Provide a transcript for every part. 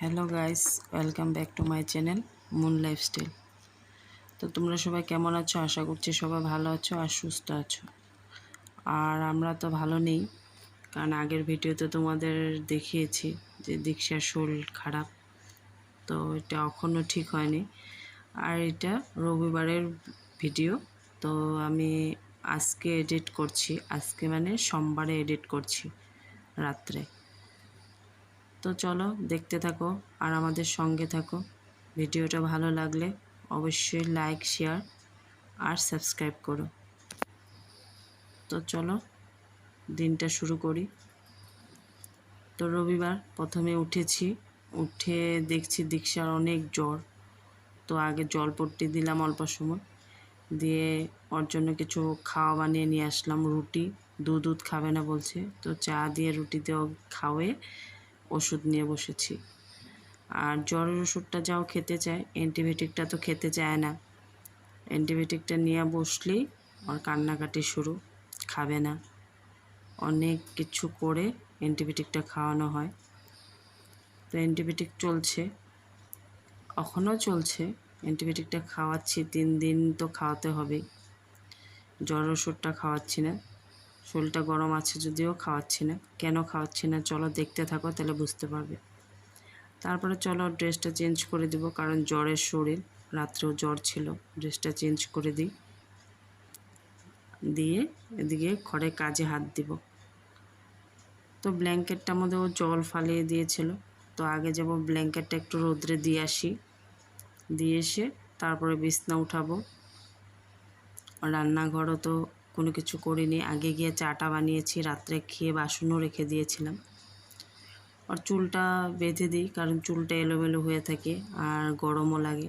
Hello guys, welcome back to my channel moon lifestyle. তো তোমরা সবাই কেমন আছো? আশা করছি সবাই ভালো আছো আর সুস্থ আছো। আর আমরা তো ভালো নেই, কারণ আগের ভিডিওতে তোমাদের দেখিয়েছি যে দীক্ষার শরীর খারাপ, তো এটা এখনও ঠিক হয়নি। আর এটা রবিবারের ভিডিও, তো আমি আজকে এডিট করছি, আজকে মানে সোমবারে এডিট করছি রাত্রে। তো চলো দেখতে থাকো আর আমাদের সঙ্গে থাকো। ভিডিওটা ভালো লাগলে অবশ্যই লাইক শেয়ার আর সাবস্ক্রাইব করো। তো চলো দিনটা শুরু করি। তো রবিবার প্রথমে উঠেছি, উঠে দেখছি দীক্ষার অনেক জ্বর। তো আগে জল পট্টি দিলাম অল্প সময়, দিয়ে ওর জন্য কিছু খাওয়া বানিয়ে নিয়ে আসলাম রুটি। দুধ দুধ খাবে না বলছে, তো চা দিয়ে রুটিতে খাওয়ে ওষুধ নিয়ে বসেছি। আর জ্বরের ওষুধটা যাও খেতে চায়, অ্যান্টিবায়োটিকটা তো খেতে চায় না। অ্যান্টিবায়োটিকটা নিয়ে বসলেই ওর কান্নাকাটি শুরু, খাবে না। অনেক কিছু করে অ্যান্টিবায়োটিকটা খাওয়ানো হয়। তো অ্যান্টিবায়োটিক চলছে। এখনও চলছে, অ্যান্টিবায়োটিকটা খাওয়াচ্ছি, তিন দিন তো খাওয়াতে হবেই। জ্বর ওষুধটা খাওয়াচ্ছি না। শরীরটা গরম আছে যদিও খাওয়াচ্ছি না। কেন খাওয়াচ্ছি না? চলো দেখতে থাকো, তাহলে বুঝতে পারবে। তারপরে চলো ড্রেসটা চেঞ্জ করে দিব, কারণ জ্বরের শরীর। রাত্রেও জ্বর ছিল, ড্রেসটা চেঞ্জ করে দিই। দিয়ে এদিকে ঘরে কাজে হাত দিব। তো ব্ল্যাঙ্কেটটার মধ্যে ও জল ফালিয়ে দিয়েছিল। তো আগে যাব ব্ল্যাঙ্কেটটা একটু রোদ্রে দিয়ে আসি। দিয়ে এসে তারপরে বিছনা উঠাবো। রান্নাঘরও তো কোনো কিছু করিনি। আগে গিয়ে চাটা বানিয়েছি, রাত্রে খেয়ে বাসনও রেখে দিয়েছিলাম। আর চুলটা বেঁধে দিই, কারণ চুলটা এলোমেলো হয়ে থাকে আর গরমও লাগে।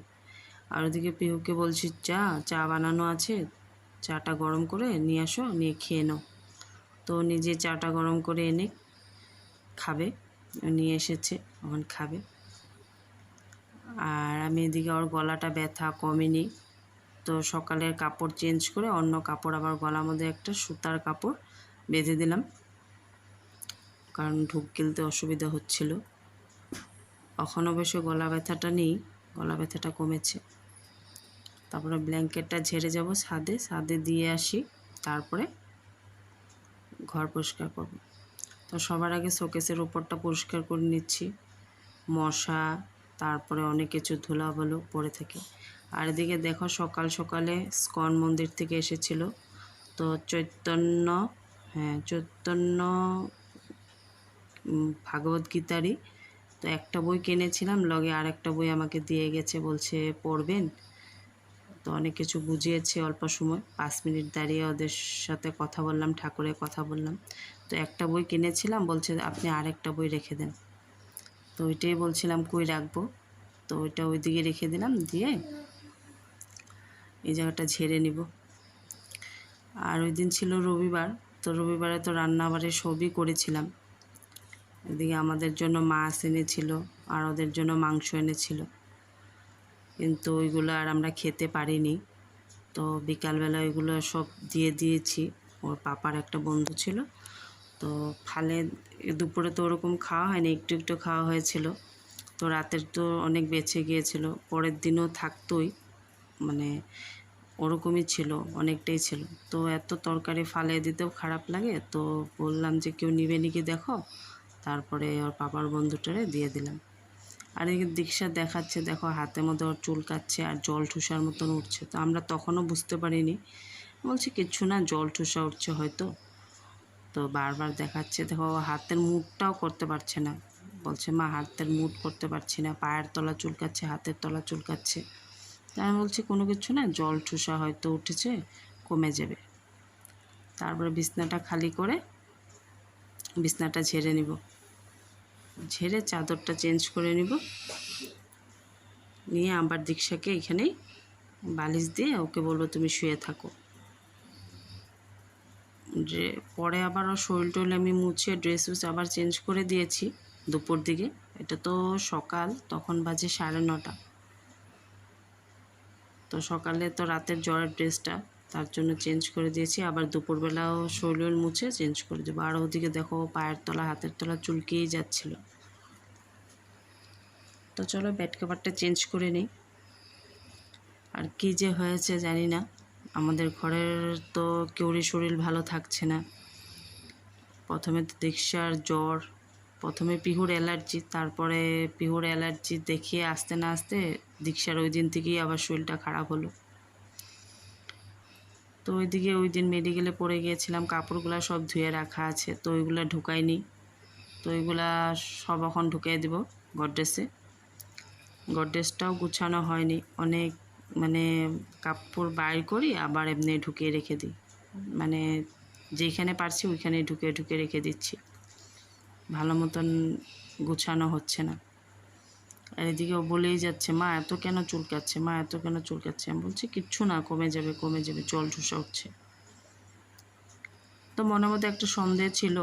আর ওদিকে পিহুকে বলছি চা চা বানানো আছে, চাটা গরম করে নিয়ে আসো, নিয়ে খেয়ে নাও। তো নিজে চাটা গরম করে এনে খাবে, নিয়ে এসেছে, এখন খাবে। আর আমি এদিকে ওর গলাটা ব্যথা কমেনি। তো সকালের কাপড় চেঞ্জ করে অন্য কাপড় আবার গলার মধ্যে একটা সুতার কাপড় বেঁধে দিলাম। কারণ ঢুক গিলতে অসুবিধা হচ্ছিল। এখন অবশ্য গলা ব্যথাটা নেই, গলা ব্যথাটা কমেছে। তারপরে ব্ল্যাঙ্কেটটা ঝেড়ে যাব ছাদে ছাদে দিয়ে আসি, তারপরে ঘর পরিষ্কার করব। তো সবার আগে শোকেসের উপরটা পরিষ্কার করে নিচ্ছি। মশা, তারপরে অনেক কিছু ধুলাবালু পড়ে থাকে। আর এদিকে দেখো সকাল সকালে স্কন মন্দির থেকে এসেছিল। তো চৈতন্য হ্যাঁ চৈতন্য ভাগবত গীতারই। তো একটা বই কিনেছিলাম, লগে আর একটা বই আমাকে দিয়ে গেছে, বলছে, পড়বেন। তো অনেক কিছু বুঝিয়েছে অল্প সময়, পাঁচ মিনিট দাঁড়িয়ে ওদের সাথে কথা বললাম, ঠাকুরের কথা বললাম। তো একটা বই কিনেছিলাম, বলছে, আপনি আরেকটা বই রেখে দেন। তো ওইটাই বলছিলাম, কই রাখব? তো ওইটা ওইদিকে রেখে দিলাম, দিয়ে এই জায়গাটা ঝেড়ে নিব। আর ওই দিন ছিল রবিবার, তো রবিবারে তো রান্নাবাড়ি সবই করেছিলাম। এদিকে আমাদের জন্য মাছ এনেছিল আর ওদের জন্য মাংস এনেছিল। কিন্তু ওইগুলো আর আমরা খেতে পারিনি। তো বিকালবেলা ওইগুলো সব দিয়ে দিয়েছি। ওর পাপার একটা বন্ধু ছিল। তো ফালে দুপুরে তো ওরকম খাওয়া হয়নি, একটু একটু খাওয়া হয়েছিল। তো রাতের তো অনেক বেঁচে গিয়েছিল। পরের দিনও থাকতোই। মানে ওরকমই ছিল, অনেকটাই ছিল। তো এত তরকারি ফালে দিতেও খারাপ লাগে, তো বললাম যে কেউ নিবে নাকি দেখো। তারপরে ওর পাপার বন্ধুটারে দিয়ে দিলাম। আর এদিকে দীক্ষা দেখাচ্ছে, দেখো হাতের মধ্যে ওর চুল কাচ্ছে আর জল ঠুসার মতন উঠছে। তো আমরা তখনও বুঝতে পারিনি। বলছি কিচ্ছু না, জল ঠুসা উঠছে হয়তো। তো বারবার দেখাচ্ছে, দেখো হাতের মুখটাও করতে পারছে না। বলছে, মা, হাতের মুট করতে পারছি না। পায়ের তলা চুলকাচ্ছে, হাতের তলা চুলকাচ্ছে। তাই আমি বলছি, কোনো কিছু না, জল ঠুসা হয়তো উঠেছে, কমে যাবে। তারপরে বিছনাটা খালি করে বিছনাটা ঝেড়ে নিব। ঝেড়ে চাদরটা চেঞ্জ করে নিব। নিয়ে আবার দীক্ষাকে এখানেই বালিশ দিয়ে ওকে বলব, তুমি শুয়ে থাকো। যে পরে আবার ওর শরীর টরীর আমি মুছে ড্রেস উস আবার চেঞ্জ করে দিয়েছি দুপুর দিকে। এটা তো সকাল, তখন বাজে সাড়ে নটা। তো সকালে তো রাতের জ্বরের ড্রেসটা, তার জন্য চেঞ্জ করে দিয়েছি। আবার দুপুরবেলাও শরীর মুছে চেঞ্জ করে দেবো। আর ওদিকে দেখো, পায়ের তলা, হাতের তলা চুলকেই যাচ্ছিল। তো চলো বেড কভারটা চেঞ্জ করে নিই। আর কী যে হয়েছে জানি না। আমাদের ঘরের তো কেউরই শরীর ভালো থাকছে না। প্রথমে তো দীক্ষার জ্বর প্রথমে পিহুর অ্যালার্জি, তারপরে পিহুর অ্যালার্জি দেখিয়ে আসতে না আসতে দীক্ষার ওই দিন থেকেই আবার শরীরটা খারাপ হলো। তো ওইদিকে ওই দিন মেডিকেলে পড়ে গিয়েছিলাম, কাপড়গুলো সব ধুয়ে রাখা আছে, তো ওইগুলো ঢুকাইনি। তো ওইগুলা সব এখন ঢুকিয়ে দেবো গডরেসে গডরেসটাও গুছানো হয়নি, অনেক মানে কাপড় বাইর করি, আবার এমনি ঢুকিয়ে রেখে দিই। মানে যেখানে পারছি ওইখানে ঢুকে ঢুকে রেখে দিচ্ছি। ভালো মতন গুছানো হচ্ছে না। আর এদিকে ও বলেই যাচ্ছে, মা, এত কেন চুলকাচ্ছে? মা, এত কেন চুলকাচ্ছে? আমি বলছি, কিচ্ছু না, কমে যাবে কমে যাবে, জল ঠুসা উঠছে তো মনের মধ্যে একটা সন্দেহ ছিল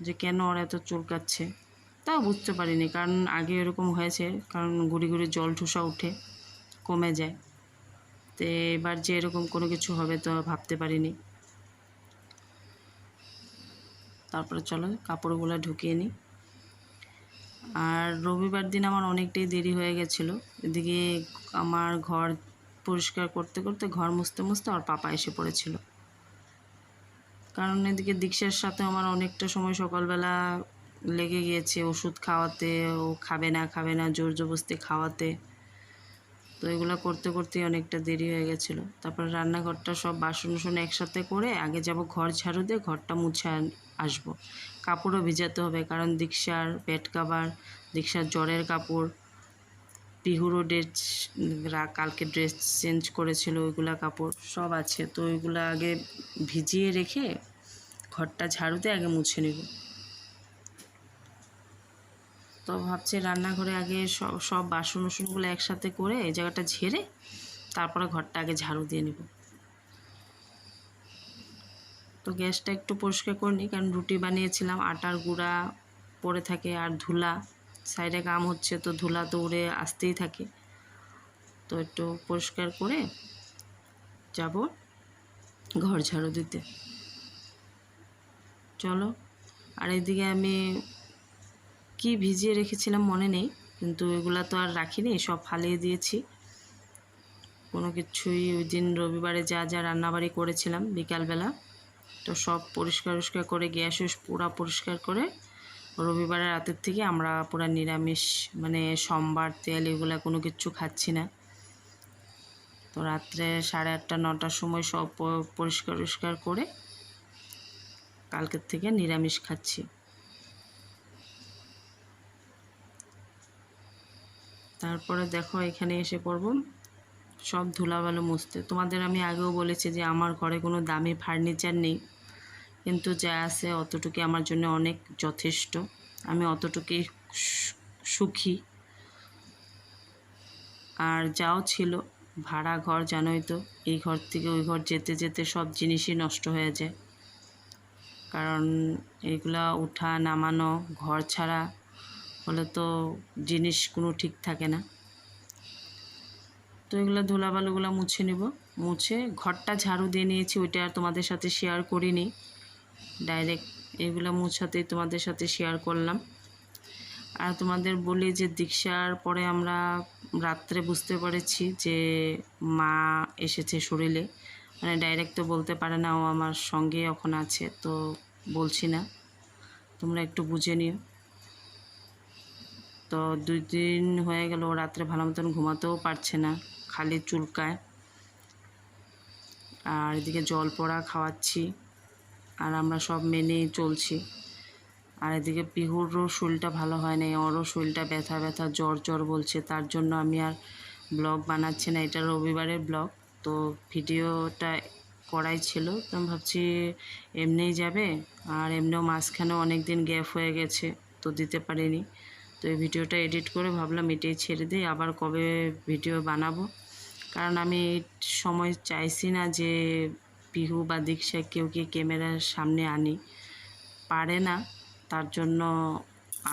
যে কেন ওর এত চুলকাচ্ছে? তাও বুঝতে পারিনি, কারণ আগে এরকম হয়েছে, কারণ গুড়ি গুড়ি জল ঠুসা উঠে কমে যায়। তো এবার যে এরকম কোনো কিছু হবে তো ভাবতে পারিনি। তারপরে চলো কাপড়গুলো ঢুকিয়ে নিই। আর রবিবার দিন আমার অনেকটাই দেরি হয়ে গেছিল। এদিকে আমার ঘর পরিষ্কার করতে করতে ঘর মুছতে মুছতে আর পাপা এসে পড়েছিল। কারণ এদিকে দীক্ষার সাথে আমার অনেকটা সময় সকালবেলা লেগে গিয়েছে ওষুধ খাওয়াতে, ও খাবে না খাবে না, জোর জবস্তি খাওয়াতে। তো এগুলো করতে করতেই অনেকটা দেরি হয়ে গেছিল। তারপর রান্নাঘরটা সব বাসন উসন একসাথে করে আগে যাব ঘর ঝাড়ু দিয়ে ঘরটা মুছে আসব। কাপড়ও ভিজাতে হবে কারণ দীক্ষার পেট কাবার, দীক্ষার জ্বরের কাপড়। পিহুরও ড্রেস কালকে ড্রেস চেঞ্জ করেছিল ওইগুলা কাপড় সব আছে। তো ওইগুলো আগে ভিজিয়ে রেখে ঘরটা ঝাড়ুতে আগে মুছে নেব। তো ভাবছি রান্নাঘরে আগে সব সব বাসন উসনগুলো একসাথে করে এই জায়গাটা ঝেড়ে তারপরে ঘরটা আগে ঝাড়ু দিয়ে নেব। তো গ্যাসটা একটু পরিষ্কার করে নিই, কারণ রুটি বানিয়েছিলাম, আটার গুঁড়া পড়ে থাকে আর ধুলা, সাইডে কাম হচ্ছে তো ধুলা তো উড়ে আসতেই থাকে। তো একটু পরিষ্কার করে যাব ঘর ঝাড়ু দিতে। চলো, আর এদিকে আমি কি ভিজিয়ে রেখেছিলাম মনে নেই, কিন্তু এগুলা তো আর রাখিনি, সব ফালিয়ে দিয়েছি। কোনো কিছুই ওই দিন রবিবারে যা যা রান্নাবাড়ি করেছিলাম বিকালবেলা। তো সব পরিষ্কার উষ্কার করে, গ্যাস উস পুরা পরিষ্কার করে রবিবারের রাতের থেকে আমরা পুরা নিরামিষ মানে সোমবার, তেল এগুলা কোনো কিচ্ছু খাচ্ছি না। তো রাত্রে সাড়ে আটটা, নটার সময় সব পরিষ্কার উষ্কার করে কালকের থেকে নিরামিষ খাচ্ছি। তারপরে দেখো এখানে এসে পড়ব। সব ধুলাবালো মুছতে। তোমাদের আমি আগেও বলেছি যে আমার ঘরে কোনো দামি ফার্নিচার নেই। কিন্তু যা আছে অতটুকু আমার জন্য অনেক যথেষ্ট। আমি অতটুকুই সুখী। আর যাও ছিল, ভাড়া ঘর জানোই তো, এই ঘর থেকে ওই ঘর যেতে যেতে সব জিনিসই নষ্ট হয়ে যায়। কারণ এইগুলা উঠা, নামানো, ঘর ছাড়া হলে তো জিনিস কোনো ঠিক থাকে না। তো এগুলো ধুলাবালুগুলো মুছে নিব। মুছে ঘরটা ঝাড়ু দিয়ে নিয়েছি, ওইটা আর তোমাদের সাথে শেয়ার করিনি। ডাইরেক্ট এগুলো মুছাতেই তোমাদের সাথে শেয়ার করলাম। আর তোমাদের বলি যে দীক্ষার পরে আমরা রাত্রে বুঝতে পেরেছি যে মা এসেছে শরীরে। মানে ডাইরেক্ট তো বলতে পারে না, ও আমার সঙ্গে এখন আছে, তো বলছি না। তোমরা একটু বুঝে নিও। তো দুই দিন হয়ে গেল রাত্রে ভালো মতন ঘুমাতেও পারছে না। খালি চুলকায়। আর এদিকে জল পড়া খাওয়াচ্ছি। আর আমরা সব মেনেই চলছি। আর এদিকে পিহুরও শরীরটা ভালো হয় না ওরও শরীরটা ব্যথা ব্যথা, জ্বর জ্বর বলছে। তার জন্য আমি আর ব্লগ বানাচ্ছি না, এটা রবিবারের ব্লগ। তো ভিডিওটা করাই ছিল, তো আমি ভাবছি এমনিই যাবে। আর এমনিও মাঝখানে অনেক দিন গ্যাপ হয়ে গেছে, তো দিতে পারিনি। তো এই ভিডিওটা এডিট করে ভাবলাম এটাই ছেড়ে দিই, আবার কবে ভিডিও বানাবো। কারণ আমি সময় চাইছি না যে পিহু বা দীক্ষা কেউ কে ক্যামেরার সামনে আনি। পারে না, তার জন্য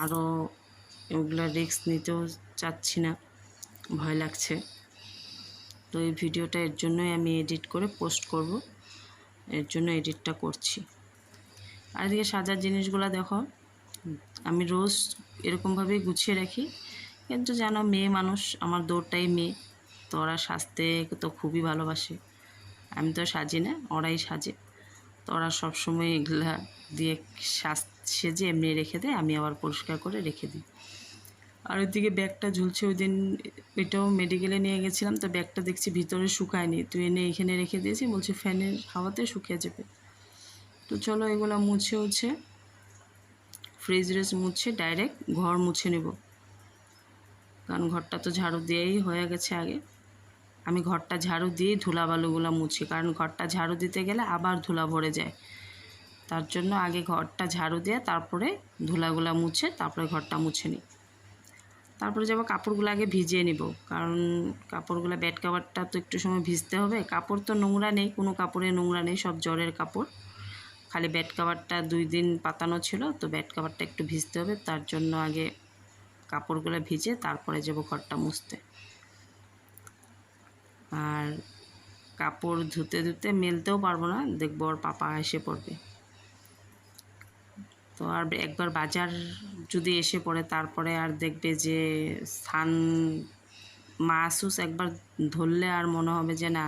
আরও এগুলো রিস্ক নিতেও চাচ্ছি না, ভয় লাগছে। তো এই ভিডিওটা এর জন্যই আমি এডিট করে পোস্ট করব, এর জন্য এডিটটা করছি। আর এদিকে সাজার জিনিসগুলো দেখো। আমি রোজ এরকমভাবেই গুছিয়ে রাখি। কিন্তু যেন মেয়ে মানুষ আমার দৌড়টাই মেয়ে, তো ওরা সাজতে তো খুবই ভালোবাসে। আমি তো সাজি না, ওরাই সাজে। তো ওরা সবসময় এগুলা দিয়ে সাজ, সেজে এমনি রেখে দেয়, আমি আবার পরিষ্কার করে রেখে দিই। আর ওইদিকে ব্যাগটা ঝুলছে ওই দিন এটাও মেডিকেলে নিয়ে গেছিলাম, তো ব্যাগটা দেখছি ভিতরে শুকায়নি। তুই এনে এখানে রেখে দিয়েছি, বলছি ফ্যানের হাওয়াতে শুকিয়ে যাবে। তো চলো এগুলো মুছে উছে ফ্রিজ রেজ মুছে ডাইরেক্ট ঘর মুছে নেব। কারণ ঘরটা তো ঝাড়ু দিয়েই হয়ে গেছে আগে। আমি ঘরটা ঝাড়ু দিয়েই ধুলা বালুগুলো মুছি, কারণ ঘরটা ঝাড়ু দিতে গেলে আবার ধুলা ভরে যায়। তার জন্য আগে ঘরটা ঝাড়ু দিয়ে তারপরে ধুলাগুলা মুছে তারপরে ঘরটা মুছে নিই। তারপরে যাব কাপড়গুলো আগে ভিজিয়ে নিব, কারণ কাপড়গুলো ব্যাড কাভারটা তো একটু সময় ভিজতে হবে। কাপড় তো নোংরা নেই, কোনো কাপড়ে নোংরা নেই, সব জ্বরের কাপড়। খালি ব্যাড কাভারটা দুই দিন পাতানো ছিল, তো ব্যাড কাভারটা একটু ভিজতে হবে, তার জন্য আগে কাপড়গুলো ভিজে তারপরে যাব ঘরটা মুছতে। আর কাপড় ধুতে ধুতে মেলতেও পারব না, দেখব ওর পাপা এসে পড়বে। তো আর একবার বাজার যদি এসে পড়ে, তারপরে আর দেখবে যে স্থান মাসুস একবার ধরলে আর মনে হবে যে না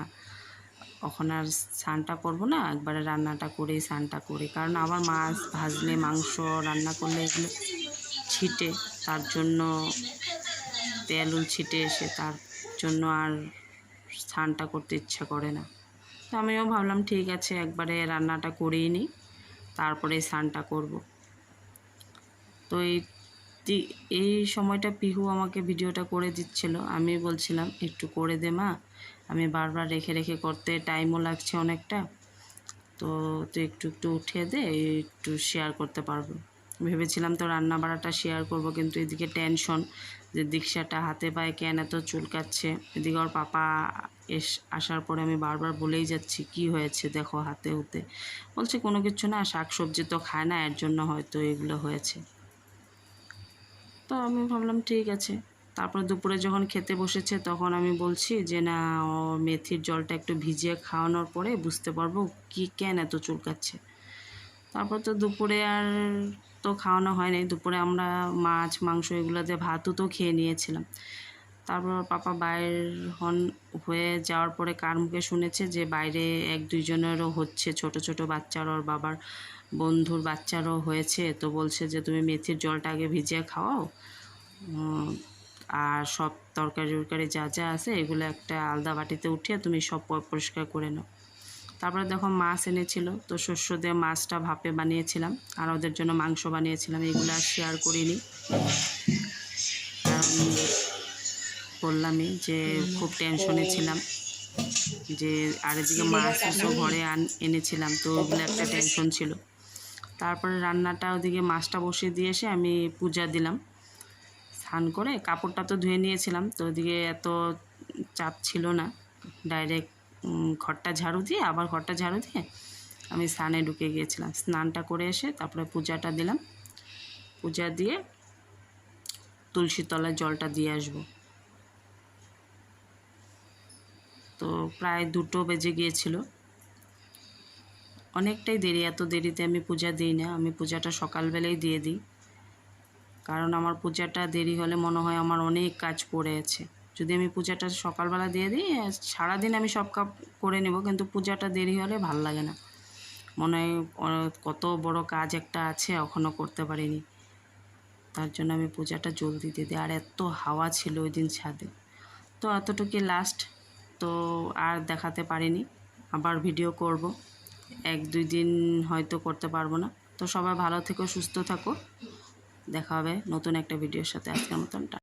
ওখানে আর স্নানটা করব না, একবারে রান্নাটা করেই স্নানটা করে। কারণ আবার মাছ ভাজলে, মাংস রান্না করলে এগুলো ছিটে, তার জন্য তেল ছিটে এসে তার জন্য আর স্নানটা করতে ইচ্ছা করে না। তো আমিও ভাবলাম, ঠিক আছে, একবারে রান্নাটা করেই নিই, তারপরে স্নানটা করব। তো এই এই সময়টা পিহু আমাকে ভিডিওটা করে দিচ্ছিল। আমি বলছিলাম, একটু করে দে মা। আমি বারবার রেখে রেখে করতে টাইমও লাগছে অনেকটা। তো তুই একটু একটু উঠিয়ে দে, একটু শেয়ার করতে পারব। ভেবেছিলাম তো রান্না বাড়াটা শেয়ার করব, কিন্তু এদিকে টেনশন যে দীক্ষাটা হাতে পায়ে কেন এত চুলকাচ্ছে। এদিকে ওর পাপা এস, আসার পরে আমি বারবার বলেই যাচ্ছি, কি হয়েছে? দেখো হাতে, হতে। বলছে, কোনো কিছু না শাক সবজি তো খায় না, এর জন্য হয়তো এগুলো হয়েছে। তো আমি ভাবলাম, ঠিক আছে। তারপর দুপুরে যখন খেতে বসেছে, তখন আমি বলছি যে, না, ও মেথির জলটা একটু ভিজিয়ে খাওয়ানোর পরে বুঝতে পারব কি কেন এত চুলকাচ্ছে। তারপর তো দুপুরে আর তো খাওয়ানো হয় নাই। দুপুরে আমরা মাছ, মাংস এগুলো দিয়ে ভাতও তো খেয়ে নিয়েছিলাম। তারপর পাপা বাইর হন, হয়ে যাওয়ার পরে কার মুখে শুনেছে যে, বাইরে এক দুইজনেরও হচ্ছে, ছোট ছোট বাচ্চার ওর বাবার বন্ধুর বাচ্চারও হয়েছে। তো বলছে যে, তুমি মেথির জলটা আগে ভিজিয়ে খাওয়াও। আর সব তরকারি টরকারি যা যা আছে এগুলো একটা আলাদা বাটিতে উঠিয়ে তুমি সব পরিষ্কার করে নাও। তারপরে দেখো মাছ এনেছিল, তো শস্য দিয়ে মাছটা ভাপে বানিয়েছিলাম আর ওদের জন্য মাংস বানিয়েছিলাম, এগুলো আর শেয়ার করিনি। বললামই যে খুব টেনশনে ছিলাম যে আর এদিকে মাছ ঘরে আন, এনেছিলাম, তো ওগুলো একটা টেনশন ছিল। তারপরে রান্নাটা ওদিকে মাছটা বসিয়ে দিয়ে এসে আমি পূজা দিলাম। করে কাপড়টা তো ধুয়ে নিয়েছিলাম, তো ওদিকে এত চাপ ছিল না। ডাইরেক্ট ঘরটা ঝাড়ু দিয়ে, আবার ঘরটা ঝাড়ু দিয়ে আমি স্নানে ঢুকে গিয়েছিলাম। স্নানটা করে এসে তারপরে পূজাটা দিলাম। পূজা দিয়ে তুলসী তলায় জলটা দিয়ে আসব। তো প্রায় দুটো বেজে গিয়েছিল। অনেকটাই দেরি, এত দেরিতে আমি পূজা দিই না। আমি পূজাটা সকালবেলাই দিয়ে দিই। কারণ আমার পূজাটা দেরি হলে মনে হয় আমার অনেক কাজ পড়ে আছে। যদি আমি পূজাটা সকালবেলা দিয়ে দিই, সারাদিন আমি সব কাপ করে নেব, কিন্তু পূজাটা দেরি হলে ভালো লাগে না। মনে হয় কত বড় কাজ একটা আছে এখনও করতে পারিনি। তার জন্য আমি পূজাটা জলদি দিয়ে দিই। আর এত হাওয়া ছিল ওই দিন ছাদে। তো এতটুকুই লাস্ট তো আর দেখাতে পারিনি। আবার ভিডিও করব। এক দুই দিন হয়তো করতে পারব না। তো সবাই ভালো থেকো, সুস্থ থাকো। দেখা হবে নতুন একটা ভিডিওর সাথে আজকের মতন টা-